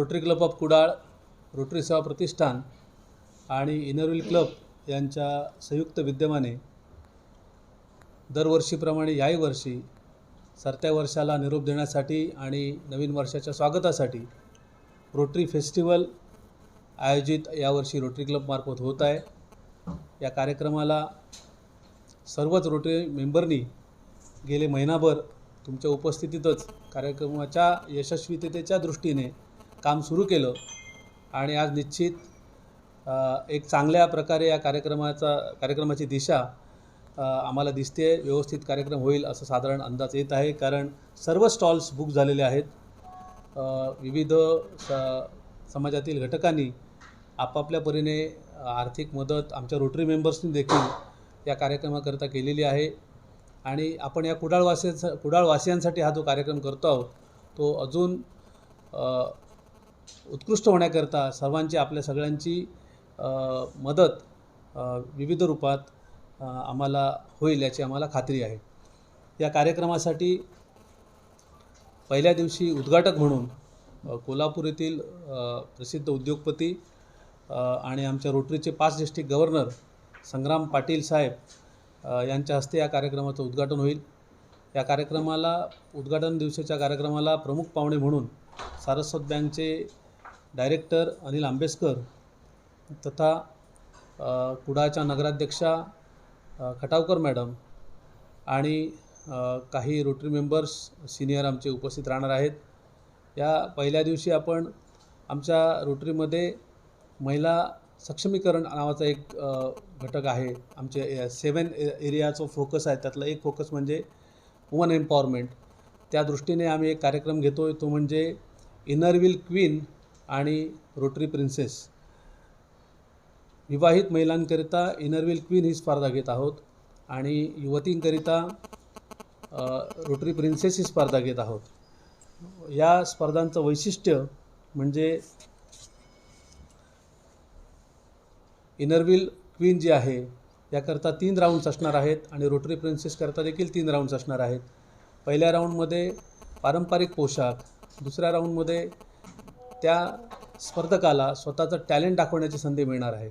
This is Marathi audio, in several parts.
Rotary Club of Kudal Rotary सेवा प्रतिष्ठान आणि इनरव्हील क्लब यांच्या संयुक्त विद्यमाने दरवर्षीप्रमाणे याही वर्षी सरत्या वर्षाला निरोप देण्यासाठी आणि नवीन वर्षाच्या स्वागतासाठी रोटरी फेस्टिवल आयोजित यावर्षी रोटरी क्लबमार्फत होत आहे. या कार्यक्रमाला सर्वच रोटरी मेंबरनी गेले महिनाभर तुमच्या उपस्थितीतच कार्यक्रमाच्या यशस्वीतेच्या दृष्टीने काम सुरू केलं आणि आज निश्चित एक चांगल्या प्रकारे या कार्यक्रमाचा कार्यक्रमाची दिशा आम्हाला दिसते व्यवस्थित कार्यक्रम होईल असं साधारण अंदाज येत आहे. कारण सर्व स्टॉल्स बुक झालेले आहेत. विविध स समाजातील घटकांनी आपापल्या परीने आर्थिक मदत आमच्या रोटरी मेंबर्सनी देखील या कार्यक्रमाकरता केलेली आहे. आणि आपण या कुडाळवासियांचा कुडाळवासियांसाठी हा जो कार्यक्रम करतो आहोत तो अजून उत्कृष्ट होण्याकरता सर्वांची आपल्या सगळ्यांची मदत विविध रूपात आम्हाला होईल याची आम्हाला खात्री आहे. या कार्यक्रमासाठी पहिल्या दिवशी उद्घाटक म्हणून कोल्हापूर येथील प्रसिद्ध उद्योगपती आणि आमच्या रोटरीचे पाच डिस्ट्रिक्ट गव्हर्नर संग्राम पाटील साहेब यांच्या हस्ते या कार्यक्रमाचं उद्घाटन होईल. या कार्यक्रमाला उद्घाटन दिवसाच्या कार्यक्रमाला प्रमुख पाहुणे म्हणून सारस्वत बँकचे डायरेक्टर अनिल आंबेसकर तथा कुडाळच्या नगराध्यक्षा खटावकर मॅडम आणि काही रोटरी मेंबर्स सिनियर आमचे उपस्थित राहणार आहेत. या पहिल्या दिवशी आपण आमच्या रोटरीमध्ये महिला सक्षमीकरण नावाचा एक घटक आहे. आमचे सेवन एरियाचं फोकस आहे त्यातला एक फोकस म्हणजे वुमन एम्पॉवरमेंट त्या दृष्टीने आम्ही एक कार्यक्रम घेतो आहे तो म्हणजे इनरविल क्वीन आणि रोटरी प्रिन्सेस. विवाहित महिलांकरिता इनरव्हील क्वीन ही स्पर्धा घेत आहोत आणि युवतींकरिता रोटरी प्रिन्सेस ही स्पर्धा घेत आहोत. या स्पर्धांचं वैशिष्ट्य म्हणजे इनरव्हील क्वीन जी आहे याकरता तीन राऊंड्स असणार आहेत आणि रोटरी प्रिन्सेसकरता देखील तीन राऊंड्स असणार आहेत. पहिल्या राऊंडमध्ये पारंपरिक पोशाख दुसऱ्या राऊंडमध्ये त्या स्पर्धकाला स्वतःचं टॅलेंट दाखवण्याची संधी मिळणार आहे.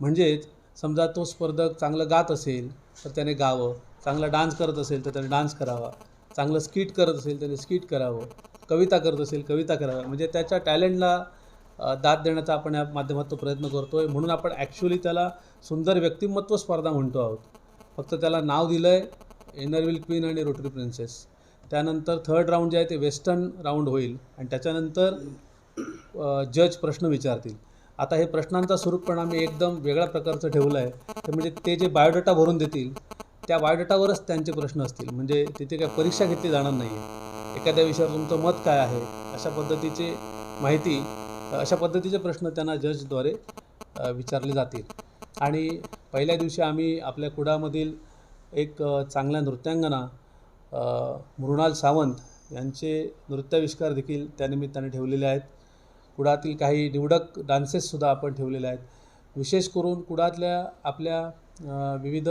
म्हणजेच समजा तो स्पर्धक चांगलं गात असेल तर त्याने गावं. चांगला डान्स करत असेल तर त्याने डान्स करावा. चांगलं स्किट करत असेल त्याने स्किट करावं. कविता करत असेल कविता करावं. म्हणजे त्याच्या टॅलेंटला दाद देण्याचा आपण या माध्यमातून प्रयत्न करतो आहे म्हणून आपण ॲक्च्युली त्याला सुंदर व्यक्तिमत्व स्पर्धा म्हणतो आहोत. फक्त त्याला नाव दिलं आहे एनरविल क्वीन आणि रोटरी प्रिन्सेस त्यानंतर थर्ड राऊंड जे आहे ते वेस्टर्न राऊंड होईल. आणि त्याच्यानंतर जज प्रश्न विचारतील. आता हे प्रश्नांचा स्वरूप पण आम्ही एकदम वेगळ्या प्रकारचं ठेवलं आहे. ते म्हणजे ते जे बायोडेटा भरून देतील त्या बायोडेटावरच त्यांचे प्रश्न असतील. म्हणजे तिथे काय परीक्षा घेतली जाणार नाही. आहे एखाद्या विषयावर तुमचं मत काय आहे अशा पद्धतीची माहिती अशा पद्धतीचे प्रश्न त्यांना जजद्वारे विचारले जातील. आणि पहिल्या दिवशी आम्ही आपल्या कुडामधील एक चांगल्या नृत्यांगना मृणाल सावंत यांचे नृत्याविष्कार देखील त्यानिमित्ताने ठेवलेले आहेत. कुडातील काही निवडक डान्सेससुद्धा आपण ठेवलेले आहेत. विशेष करून कुडातल्या आपल्या विविध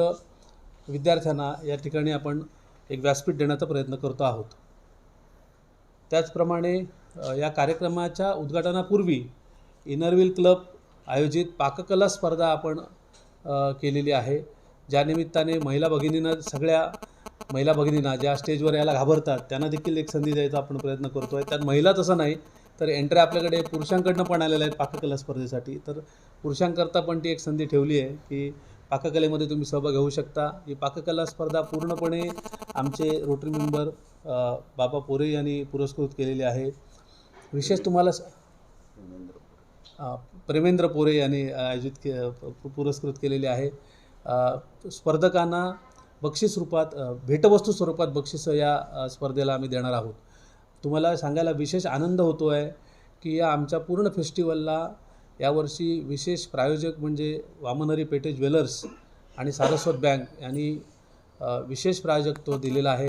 विद्यार्थ्यांना या ठिकाणी आपण एक व्यासपीठ देण्याचा प्रयत्न करतो आहोत. त्याचप्रमाणे या कार्यक्रमाच्या उद्घाटनापूर्वी इनरव्हील क्लब आयोजित पाककला स्पर्धा आपण केलेली आहे. ज्या निमित्ताने महिला भगिनींना सगळ्या महिला भगिनींना ज्या स्टेजवर यायला घाबरतात त्यांना देखील एक संधी द्यायचा आपण प्रयत्न करतो आहे त्यात महिला तसं नाही तर एंट्री आपल्याकडे पुरुषांकडनं पण आलेल्या आहेत पाककला स्पर्धेसाठी. तर पुरुषांकरता पण ती एक संधी ठेवली आहे की पाककलेमध्ये तुम्ही सहभाग घेऊ शकता. ही पाककला स्पर्धा पूर्णपणे आमचे रोटरी मेंबर बाबा पोरे यांनी पुरस्कृत केलेली आहे. विशेष तुम्हाला स- प्रेमेंद्र पोरे यांनी आयोजित के पुरस्कृत केलेली आहे. स्पर्धकांना बक्षीस रूपात भेटवस्तू स्वरूपात बक्षिसं या स्पर्धेला आम्ही देणार आहोत. तुम्हाला सांगायला विशेष आनंद होतो आहे की या आमच्या पूर्ण फेस्टिवलला यावर्षी विशेष प्रायोजक म्हणजे वामनहरी पेठे ज्वेलर्स आणि सारस्वत बँक यांनी विशेष विशेष प्रायोजकत्व दिलेलं आहे.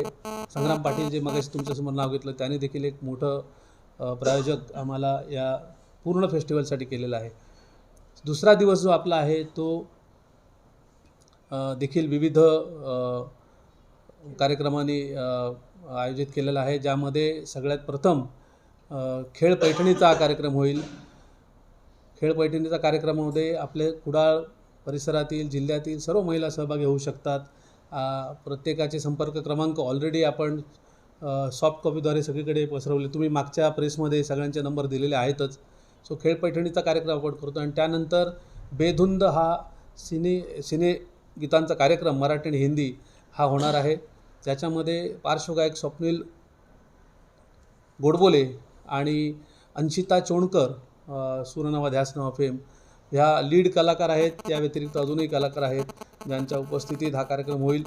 संग्राम पाटील जे मगाशी तुमच्यासमोर नाव घेतलं त्याने देखील एक मोठं प्रायोजक आम्हाला या पूर्ण फेस्टिवलसाठी केलेलं आहे. दुसरा दिवस जो आपला आहे तो देखील विविध कार्यक्रमाने आयोजित केलेला आहे ज्यामध्ये सगळ्यात प्रथम खेळ पैठणीचा कार्यक्रम होईल. खेळ पैठणीचा कार्यक्रमामध्ये आपले कुडाळ परिसरातील जिल्ह्यातील सर्व महिला सहभागी होऊ शकतात. प्रत्येकाचे संपर्क क्रमांक ऑलरेडी आपण सॉफ्ट कॉपीद्वारे सगळीकडे पसरवले. तुम्ही मागच्या प्रेसमध्ये सगळ्यांचे नंबर दिलेले आहेतच. सो खेळ पैठणीचा कार्यक्रम आपण करतो आणि त्यानंतर बेधुंद हा सिने सिने गीतांचा कार्यक्रम मराठी आणि हिंदी हा होणार आहे. त्याच्यामध्ये पार्श्वगायक स्वप्नील गोडबोले आणि अंशिता चोणकर अ, ध्यास ध्यासनावा फेम ह्या लीड कलाकार आहेत. त्या व्यतिरिक्त अजूनही कलाकार आहेत. ज्यांच्या उपस्थितीत हा कार्यक्रम होईल.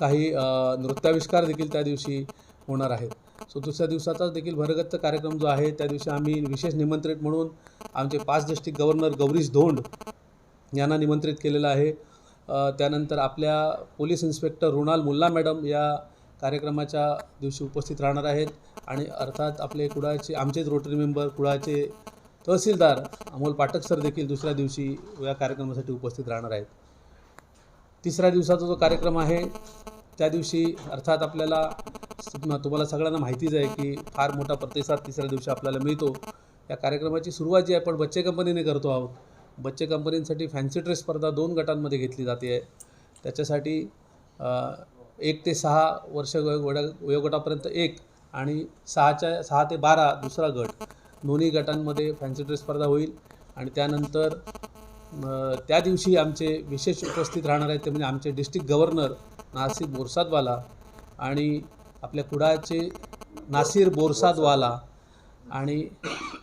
काही नृत्याविष्कार देखील त्या दिवशी होणार आहेत. सो दुसऱ्या दिवसाचाच देखील भरगच्च कार्यक्रम जो आहे त्या दिवशी आम्ही विशेष निमंत्रित म्हणून आमचे पाच डिस्ट्रिक्ट गव्हर्नर गौरीश धोंड यांना निमंत्रित केलेलं आहे. त्यानंतर आपल्या police inspector Runal Mulla madam या कार्यक्रमाच्या दिवशी उपस्थित राहणार आहेत. आणि अर्थात आपले कुडाळचे आमचेच रोटरी मेंबर कुडाळचे तहसीलदार अमोल पाटक सर देखील दुसऱ्या दिवशी या कार्यक्रमासाठी उपस्थित राहणार आहेत. तिसऱ्या दिवसाचा जो कार्यक्रम आहे त्या दिवशी अर्थात आपल्याला तुम्हाला सगळ्यांना माहितीच आहे की फार मोठा प्रतिसाद तिसऱ्या दिवशी आपल्याला मिळतो. या कार्यक्रमाची सुरुवात जी आहे आपण बच्चे कंपनीने करतो आहोत बच्चे कंपनींसाठी फॅन्सी ड्रेस स्पर्धा दोन गटांमध्ये घेतली जाते. आहे त्याच्यासाठी एक ते सहा वर्ष वयोगटा वयोगटापर्यंत एक आणि सहाच्या सहा ते बारा दुसरा गट. दोन्ही गटांमध्ये फॅन्सी ड्रेस स्पर्धा होईल आणि त्यानंतर त्या दिवशी आमचे विशेष उपस्थित राहणार आहेत ते म्हणजे आमचे डिस्ट्रिक्ट गव्हर्नर नासिर बोरसादवाला आणि आपल्या कुडाळचे नासिर बोरसादवाला आणि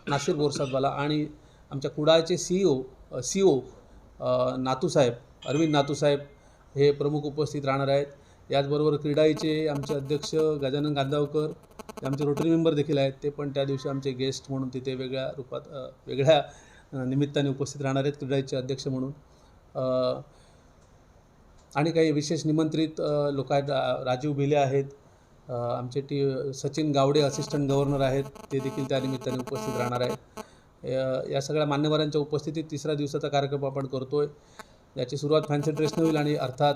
नासिर बोरसादवाला आणि आमच्या कुडाळचे सी ओ सी ओ नातूसाहेब अरविंद नातूसाहेब हे प्रमुख उपस्थित राहणार आहेत. याचबरोबर क्रीडाईचे आमचे अध्यक्ष गजानन गांधावकर आमचे रोटरी मेंबर देखील आहेत. ते पण त्या दिवशी आमचे गेस्ट म्हणून तिथे वेगळ्या रूपात वेगळ्या निमित्ताने उपस्थित राहणार आहेत क्रीडाईचे अध्यक्ष म्हणून. आणि काही विशेष निमंत्रित लोक आहेत. राजीव भिले आहेत. आमचे T Sachin Gawade assistant governor आहेत. ते देखील त्या निमित्ताने उपस्थित राहणार आहेत. या- या सगळ्या मान्यवरांच्या उपस्थितीत तिसऱ्या दिवसाचा कार्यक्रम आपण करतो आहे याची सुरुवात फॅन्सी ड्रेसनं होईल आणि अर्थात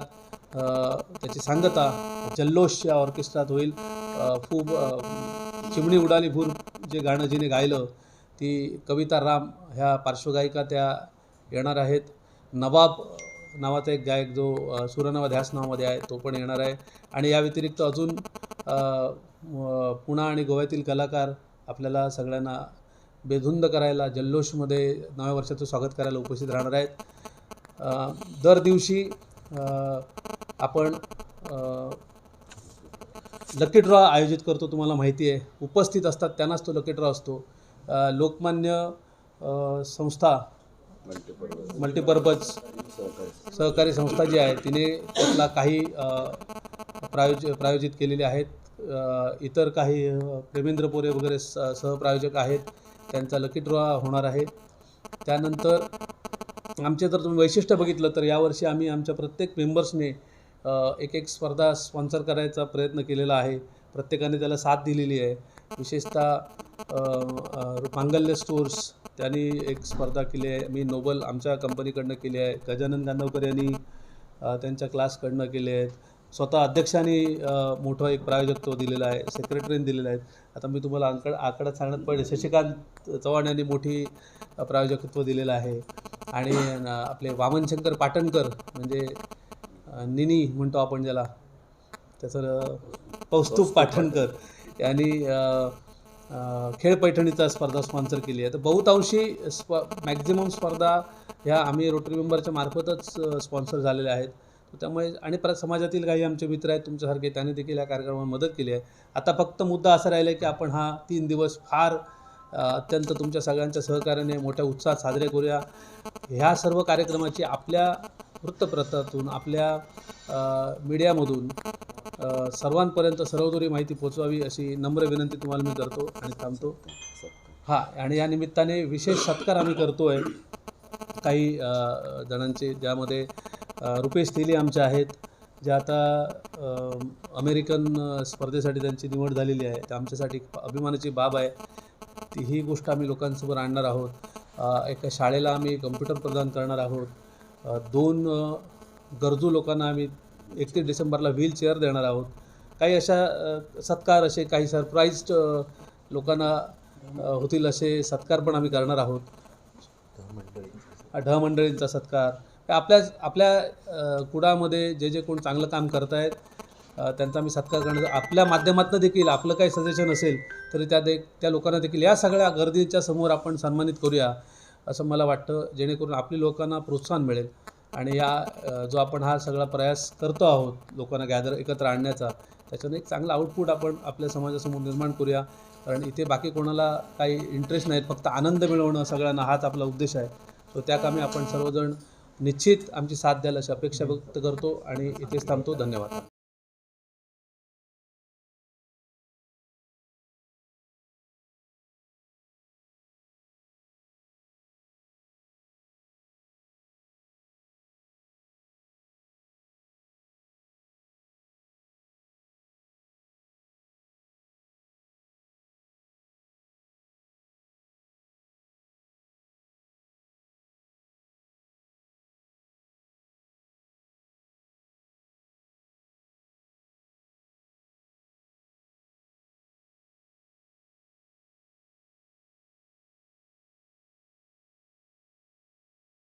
त्याची सांगता जल्लोष या ऑर्केस्ट्रात होईल. खूप चिमणी उडाली भूर जे गाणं जिने गायलं ती कविता राम ह्या पार्श्वगायिका त्या येणार आहेत. नवाब नावाचा एक गायक जो अ, सुरनावा ध्यास नावामध्ये आहे तो पण येणार आहे. आणि या व्यतिरिक्त अजून पुणा आणि गोव्यातील कलाकार आपल्याला सगळ्यांना बेधुंद करायला जल्लोषमध्ये नव्या वर्षाचं स्वागत करायला उपस्थित राहणार आहेत. दर दिवशी आपण लकी ड्रॉ आयोजित करतो तुम्हाला माहिती आहे. उपस्थित असतात त्यांनाच तो लकी ड्रॉ असतो. लोकमान्य संस्था मल्टीपर्पज सहकारी संस्था जी आहे तिने त्यातला काही प्रायोज प्रायोजित केलेले आहेत. इतर काही प्रेमेंद्र पोरे वगैरे स सहप्रायोजक आहेत. त्यांचा लकी ड्रॉ होणार आहे. त्यानंतर आमचे जर तुम्ही वैशिष्ट्य बघितलं तर यावर्षी आम्ही आमच्या प्रत्येक मेंबर्सने एक एक स्पर्धा स्पॉन्सर करायचा प्रयत्न केलेला आहे. प्रत्येकाने त्याला साथ दिलेली आहे. विशेषतः मांगल्य स्टोर्स त्यांनी एक स्पर्धा केली आहे. मी नोबल आमच्या कंपनीकडनं केली आहे. गजानन गांधवकर यांनी त्यांच्या क्लासकडनं केले आहेत. स्वतः अध्यक्षांनी मोठं एक प्रायोजकत्व दिलेलं आहे सेक्रेटरीने दिलेलं आहे. आता मी तुम्हाला अंकड आकडा सांगण्यात पडले. शशिकांत चव्हाण यांनी मोठी प्रायोजकत्व दिलेलं आहे. आणि आपले वामनशंकर पाटणकर म्हणजे निनी म्हणतो आपण ज्याला त्याचं कौस्तुभ पाटणकर यांनी खेळ पैठणीचा स्पर्धा स्पॉन्सर केली आहे. तर बहुतांशी स्प मॅक्झिमम स्पर्धा ह्या आम्ही रोटरी मेंबरच्या मार्फतच स्पॉन्सर झालेल्या आहेत. त्यामुळे आणि परत समाजातील काही आमचे मित्र आहेत तुमच्यासारखे त्यांनी देखील या कार्यक्रमाला मदत केली आहे. आता फक्त मुद्दा असा राहिला आहे की आपण हा तीन दिवस फार अत्यंत तुमच्या सगळ्यांच्या सहकार्याने मोठ्या उत्साहात साजरे करूया. ह्या सर्व कार्यक्रमाची आपल्या वृत्तपत्रातून आपल्या मीडियामधून सर्वांपर्यंत सर्वदोरी माहिती पोचवावी अशी नम्र विनंती तुम्हाला मी करतो आणि थांबतो. हां आणि या निमित्ताने विशेष सत्कार आम्ही करतो आहे काही जणांचे ज्यामध्ये रुपेश तेली आमचे आहेत जे आता अमेरिकन स्पर्धेसाठी त्यांची निवड झालेली आहे. ते आमच्यासाठी अभिमानाची बाब आहे. ती ही गोष्ट आम्ही लोकांसमोर आणणार आहोत. एका शाळेला आम्ही कम्प्युटर प्रदान करणार आहोत. दोन गरजू लोकांना आम्ही एकतीस डिसेंबरला व्हीलचेअर देणार आहोत. काही अशा सत्कार असे काही सरप्राईज लोकांना होतील असे सत्कार पण आम्ही करणार आहोत. ढ मंडळींचा सत्कार. आपल्या आपल्या कुडामध्ये जे जे कोण चांगलं काम करत आहेत त्यांचा मी सत्कार करण्याचा आपल्या माध्यमातून देखील आपलं काही सजेशन असेल तरी त्या दे त्या लोकांना देखील या सगळ्या गर्दीच्या समोर आपण सन्मानित करूया असं मला वाटतं जेणेकरून आपली लोकांना प्रोत्साहन मिळेल. आणि या जो आपण हा सगळा प्रयास करतो आहोत लोकांना गॅदर एकत्र आणण्याचा त्याच्यानं एक चांगला आउटपुट आपण आपल्या समाजासमोर निर्माण करूया. कारण इथे बाकी कोणाला काही इंटरेस्ट नाहीत फक्त आनंद मिळवणं सगळ्यांना हाच आपला उद्देश आहे. सो त्या कामी आपण सर्वजण निश्चित आमची साथ द्याल अशी अपेक्षा व्यक्त करतो आणि इथेच थांबतो. धन्यवाद.